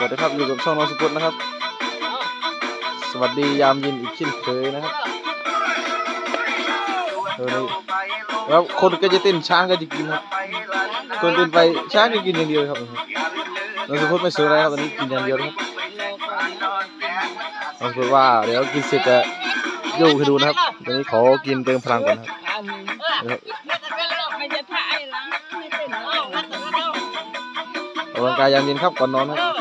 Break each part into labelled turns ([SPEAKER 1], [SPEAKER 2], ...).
[SPEAKER 1] สวัสดีครับอยู่กับช่องน้องสุพจน์นะครับ สวัสดียามเย็นอีกเช่นเคยนะครับเออแล้วคนก็จะเต้นช้างก็จะกินครับคนเต้นไปช้างก็กินอย่างเดียวครับน้องสุพจน์ไม่ซื้ออะไรครับตอนนี้กินอย่างเดียวครับน้องสุพจน์ว่าเดี๋ยวกินเสร็จจะโยกให้ดูนะครับตอนนี้ขอกินเติมพลังก่อนครับนะครับออกกำลังกายยามเย็นครับก่อนนอนครับ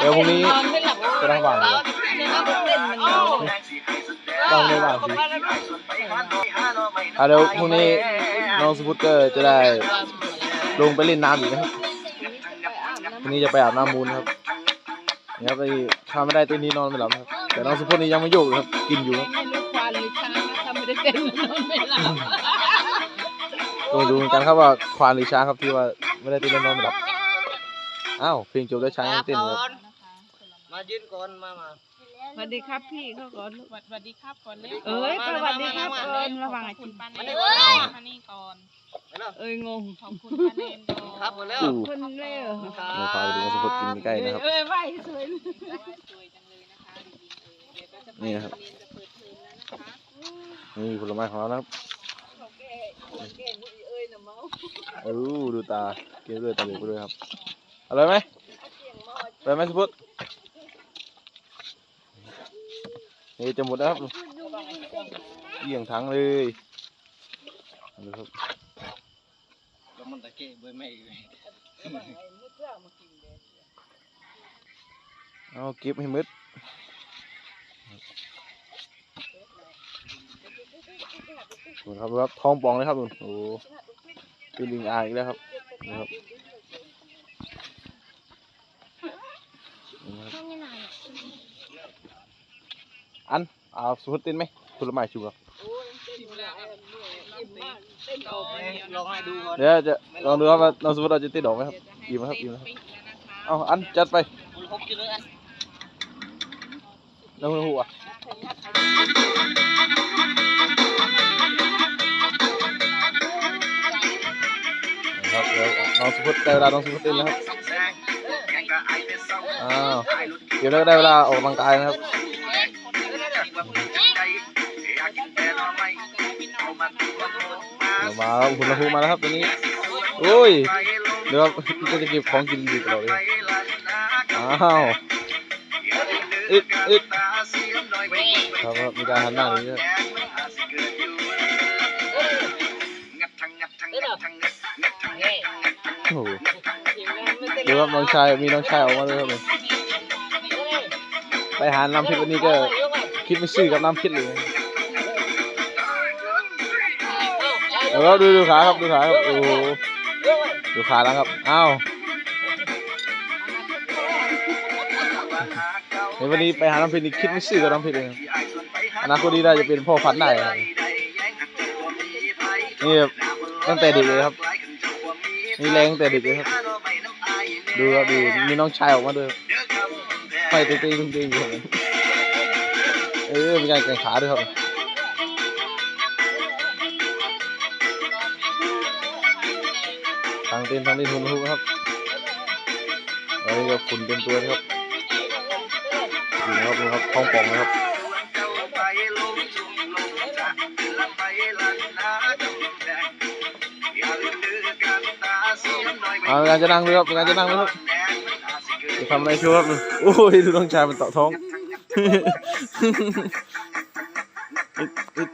[SPEAKER 1] เดี๋ยวพรุ่งนี้จะได้ว่างเลยว่างไม่ว่างสิอะเดี๋ยวพรุ่งนี้น้องสุพุทธก็จะได้ลงไปเล่นน้ำอีกนะครับพรุ่งนี้จะไปอาบน้ำมูลครับนะครับไอ้ถ้าไม่ได้ตัวนี้นอนไม่หลับครับ แต่น้องสุพุทธนี่ยังไม่โยกเลยครับ กินอยู่ครับ
[SPEAKER 2] ไม่รู้ควานหรือช้างนะถ้าไม่ได้เต้นนอนไม่หลับ
[SPEAKER 1] ต้องดูเหมือนกันครับว่าควานหรือช้างครับที่ว่าไม่ได้เต้นแล้วนอนไม่หลับ อ้าวเพลงจบแล้วช้างยังเต้นอยู่ครับ
[SPEAKER 3] มายืนก่อนมามา
[SPEAKER 2] สวัสดีครับพี่เขาก่อนลูก
[SPEAKER 4] สวัสดีครับก่อนเลย
[SPEAKER 2] เอ้ยสวัสดีครับก่อนระวัง
[SPEAKER 4] ข
[SPEAKER 2] อา
[SPEAKER 4] อบคุ
[SPEAKER 2] ชี
[SPEAKER 4] ณ
[SPEAKER 2] พ
[SPEAKER 4] ป้าเนนก่อนป้านี่ก่อน
[SPEAKER 2] เอ้ยงง
[SPEAKER 4] ขอบคุณป้าเนนก่อน
[SPEAKER 3] ครับหมดแล้ว
[SPEAKER 1] อู้
[SPEAKER 2] คนเล่ห์
[SPEAKER 1] เดี๋ยวพาไปดูน้องสุพุทธกินใกล้ๆนะครับ
[SPEAKER 2] เอ้ยไหวสวยเลย
[SPEAKER 4] สวยจังเลยนะคะเด็กๆเดี๋ยวก็จะไป
[SPEAKER 1] นี่นะครับ
[SPEAKER 4] เรียนจะเปิดเทอมแล้วนะคะ
[SPEAKER 1] นี่ผลไม้ของเรานะครับ
[SPEAKER 2] เอ้ยน่ะเมา
[SPEAKER 1] โอ้ดูตาเกี่ยวด้วยตาเหลือกไปด้วยครับอร่อยไหมอร่อยไหมสุพุทธ นี่จะหมดแล้วครับเยี่ยงทั้งเลยดูครับ
[SPEAKER 3] แล้วมันตะเกียบไม่เลย
[SPEAKER 1] เอาเก็บให้มืดดูครับครับทองปองเลยครับดูโอ้เป็นลิงอายอีกแล้วครับนี่ครับนี่ครับ อันเอาสุพุทธเต้นไหมผลไม้ชูครับเดี๋ยวจะลองดูครับว่าน้องสุภาพเราจะเติดดอกไหมครับอิ่มไหมครับอิ่มไหมครับเอาอันจัดไป
[SPEAKER 3] น้อ
[SPEAKER 1] งหัวครับเดี๋ยวน้องสุภาพได้เวลาน้องสุภาพเต้นแล้วครับอ้าวเดี๋ยวเราได้เวลาออกกำลังกายนะครับ มาครับหุ่นละหูมาแล้วครับตอนนี้โอ้ยเดี๋ยวครับก็จะเก็บของกินอยู่ตลอดเลยอ้าวอึดอึดครับครับมีการหันหน้าอย่างนี้ครับโอ้โหดูครับน้องชายมีน้องชายออกมาด้วยครับผมไปหาน้ำพริกวันนี้ก็คิดไม่ซื่อกับน้ำพริกเลย เดี๋ยวครับดูดูขาครับดูขาครับโอ้โหดูขาแล้วครับอ้าวเดี๋ยววันนี้ไปหาน้ำพริกนี่คิดไม่ซื่อกับน้ำพริกเลยอนาคตนี้ได้จะเป็นพ่อพันธุ์ได้ครับนี่แบบตั้งแต่เด็กเลยครับมีแรงตั้งแต่เด็กเลยครับดูครับดูมีน้องชายออกมาด้วยไฟเต้งเต้งเต้งอยู่เออมีการแข่งขาด้วยครับ ทางเต้นทางเล่นหุ่นหุกครับอันนี้ก็ฝุ่นเต็มตัวนะครับดูนะครับดูครับท้องป่องนะครับเอาการจะนั่งด้วยครับการจะนั่งด้วยครับจะทำอะไรโชว์ครับโอ้ยดูน้องชายมันเต่อท้องอึดอึด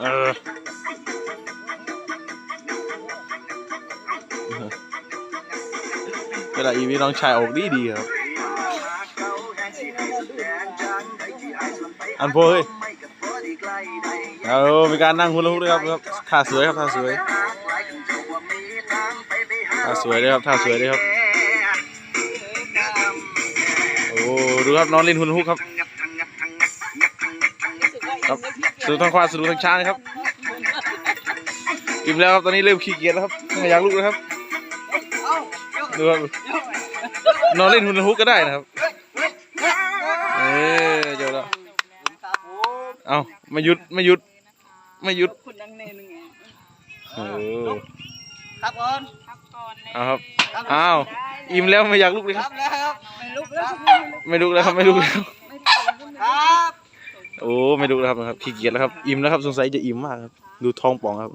[SPEAKER 1] เออ เวลาอีวีน้องชายออกดีดีครับ อันโพเฮ้ยเอามีการนั่งหุ่นละหุกด้วยครับครับท่าสวยครับท่าสวยท่าสวยเลยครับท่าสวยเลยครับ โอ้ดูครับน้องเล่นหุ่นละหุกครับครับสะดุดทางขวาสะดุดทางช้างนะครับอิ่มแล้วครับตอนนี้เริ่มขี้เกียจแล้วครับไม่อยากลุกแล้วครับ ดูครับนอนเล่นหุ่นละหุกก็ได้นะครับเออเจ้าแล้วเอาไม่หยุดไม่หยุดไม่หยุด
[SPEAKER 2] คุณดังเนนึงไง
[SPEAKER 1] เออ
[SPEAKER 3] ครับก่อน
[SPEAKER 4] พักก่อน
[SPEAKER 1] เอาครับอ้าวอิ่มแล้วไม่อยากลุกเลย
[SPEAKER 3] ค
[SPEAKER 1] ค
[SPEAKER 3] รั
[SPEAKER 1] รั
[SPEAKER 3] บบแล้วครับ
[SPEAKER 2] ไม่ลุกแล้ว
[SPEAKER 1] ไม่ลุกแล้วครับไม่ลุกแล้ว
[SPEAKER 2] ไม่ตื่น
[SPEAKER 3] ครับ
[SPEAKER 1] โอ้ไม่ลุกแล้วครับนะครับขี้เกียจแล้วครับอิ่มแล้วครับสงสัยจะอิ่มมากครับดูท้องป่องครับ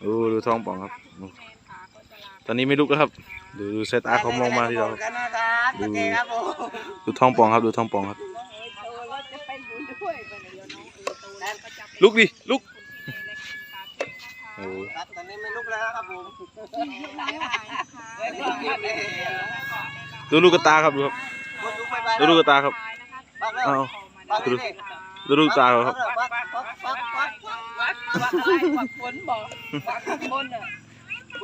[SPEAKER 1] โอ้ดูท้องป่องครับโอ้ ตอนนี้ไม่ลุกแล้วครับ ดูดูสายตาเขามองมาที่เรา
[SPEAKER 3] กันนะครับโอเคครับผม
[SPEAKER 1] ดูท้องป่องครับ ดูท้องป่องครับ
[SPEAKER 2] ลุก
[SPEAKER 1] ดิ ลุกโอ้
[SPEAKER 3] ครับตอนนี้ไม่ลุกแล้วครับผม
[SPEAKER 1] ดูลูกกระตาครับดูครับดูลูกกระตาครับ
[SPEAKER 3] ปักแล้ว
[SPEAKER 1] อ้าวดูดูลูกตาครับ
[SPEAKER 2] ฝนบอกวักข้างบนอะ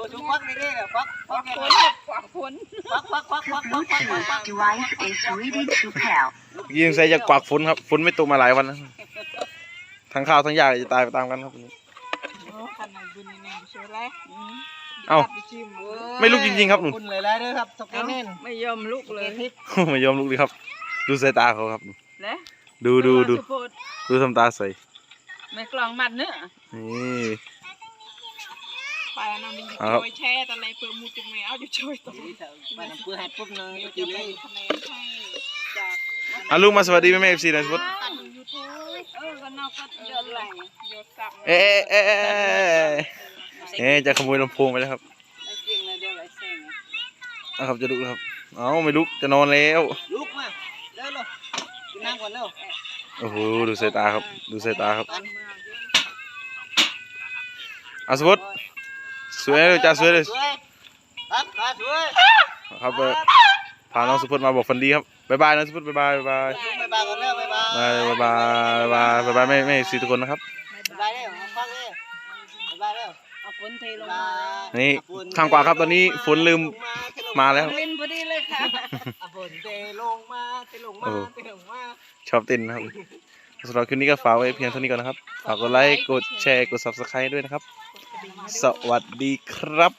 [SPEAKER 3] บัวชุบปักนี่นี่ปักปั
[SPEAKER 2] วั
[SPEAKER 3] ก
[SPEAKER 2] กฝนวักฝน
[SPEAKER 3] ปักปักปักปักปักปักปัก
[SPEAKER 5] device is ready to pair.
[SPEAKER 1] ยิงใส่จากปากฝนครับฝนไม่ตกมาหลายวันแล้วทั้งข้าวทั้งยาจะตายไปตามกันครับ
[SPEAKER 2] ขันไหนบุญนี่เชื่อแล้ว
[SPEAKER 1] เอ้า
[SPEAKER 2] ไปชิม
[SPEAKER 1] ไม่ลุกจริงๆครับหนู
[SPEAKER 3] คุณเลยแล้วด้วยครับตกแน่น
[SPEAKER 2] ไม่ยอมลุกเลย
[SPEAKER 3] ทิพ
[SPEAKER 1] ไม่ยอมลุกเลยครับ ดูสายตาเขาครับ
[SPEAKER 2] นะ
[SPEAKER 1] ดูดูดูดูทำตาใส
[SPEAKER 2] ไม่กลองมัดเนื้อ
[SPEAKER 1] นี่
[SPEAKER 4] ไปนำดิ
[SPEAKER 1] เอาครับ
[SPEAKER 4] โชยแช่แต่อะไรเปิดมูจุกแมวอยู่โชยตัว
[SPEAKER 3] ไปน้ำเปื้อนให้ปุ๊บนึง
[SPEAKER 4] เดี๋ยว
[SPEAKER 3] กิ
[SPEAKER 4] จะ
[SPEAKER 3] น
[SPEAKER 4] ไป
[SPEAKER 3] เลย
[SPEAKER 4] คะแนนให้จาก
[SPEAKER 1] อะลูกมาสวัสดีแม่แม่เอฟซีหน่อยสวัสดี
[SPEAKER 4] ตัดยูทูบ
[SPEAKER 2] เออก็นอกก็เดือดไหล
[SPEAKER 4] ยศสับ
[SPEAKER 1] เอ๊ะเอ๊ะเอ๊ะเอ๊ะเอ๊ะจะขโมยลำโพงไปแล้วครับ
[SPEAKER 2] ไม่จริงเลยเดือดไหลเส้น
[SPEAKER 1] นะครับจะลุกแล้วครับ เอ้าไม่ลุกจะนอนแล้ว
[SPEAKER 3] ลุกมาเร็วเร็วกินน้ำก่อนเร็ว
[SPEAKER 1] โอ้โหดูสายตาครับ ดูสายตาครับ
[SPEAKER 3] อัน
[SPEAKER 1] อะสมมติ สวยเลยจ้าสวยเลย
[SPEAKER 3] สวยครับมาสวย
[SPEAKER 1] ครับเออพาน้องสุพจน์มาบอกฝันดีครับบ๊ายบายน้องสุพจน์บ๊ายบายบ๊ายบาย
[SPEAKER 3] ลุกไปบายก่อนเร็วไปบาย
[SPEAKER 1] บ๊ายบายบ๊ายบายบ๊ายบายแม่แม่ซีทุกคนนะครับ
[SPEAKER 3] ไปบายเร็วฟังเร็วไปบายเร็ว
[SPEAKER 2] เอาฝนเทลง
[SPEAKER 3] บา
[SPEAKER 2] มา
[SPEAKER 3] ย
[SPEAKER 1] นี่ทางขวาครับตอนนี้ฝนลืมมาแล้ว
[SPEAKER 2] ลินพอดีเลยค่ะ
[SPEAKER 3] อะฝนเทลงมาเทลงมาเทลงมา
[SPEAKER 1] ชอบเต้นนะครับสำหรับคลิปนี้ก็ฝากไว้เพียงเท่านี้ก่อนนะครับ ฝากกดไลค์ กดแชร์ กด subscribe ด้วยนะครับ สวัสดีครับ